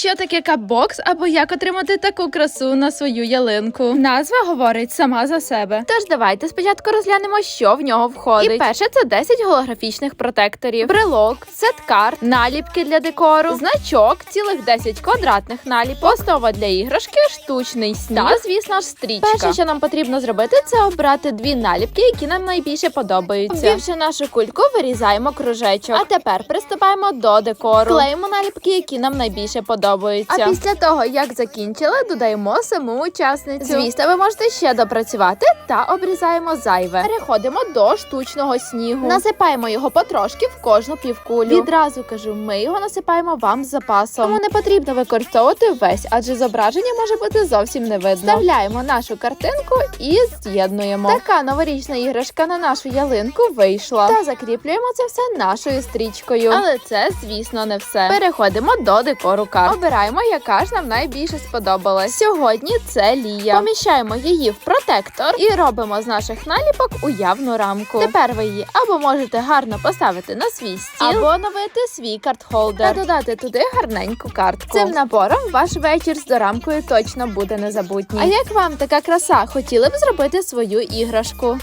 Що таке капбокс або як отримати таку красу на свою ялинку? Назва говорить сама за себе. Тож давайте спочатку розглянемо, що в нього входить. І перше це 10 голографічних протекторів, брелок, сет-карт, наліпки для декору, значок, цілих 10 квадратних наліпок, основа для іграшки, штучний сніг та, звісно ж, стрічка. Перше, що нам потрібно зробити, це обрати дві наліпки, які нам найбільше подобаються. Ввівши нашу кульку, вирізаємо кружечок. А тепер приступаємо до декору. Клеїмо наліпки, які нам найбільше подобаються. А після того, як закінчили, додаємо саму учасницю. Звісно, ви можете ще допрацювати та обрізаємо зайве. Переходимо до штучного снігу. Насипаємо його потрошки в кожну півкулю. Відразу кажу, ми його насипаємо вам з запасом. Тому не потрібно використовувати весь, адже зображення може бути зовсім не видно. Вставляємо нашу картинку і з'єднуємо. Така новорічна іграшка на нашу ялинку вийшла. Та закріплюємо це все нашою стрічкою. Але це, звісно, не все. Переходимо до декору карт. Обираємо, яка ж нам найбільше сподобалась. Сьогодні це Лія. Поміщаємо її в протектор і робимо з наших наліпок уявну рамку. Тепер ви її або можете гарно поставити на свій стіл, або оновити свій картхолдер та додати туди гарненьку картку. Цим набором ваш вечір з дорамкою точно буде незабутній. А як вам така краса? Хотіли б зробити свою іграшку?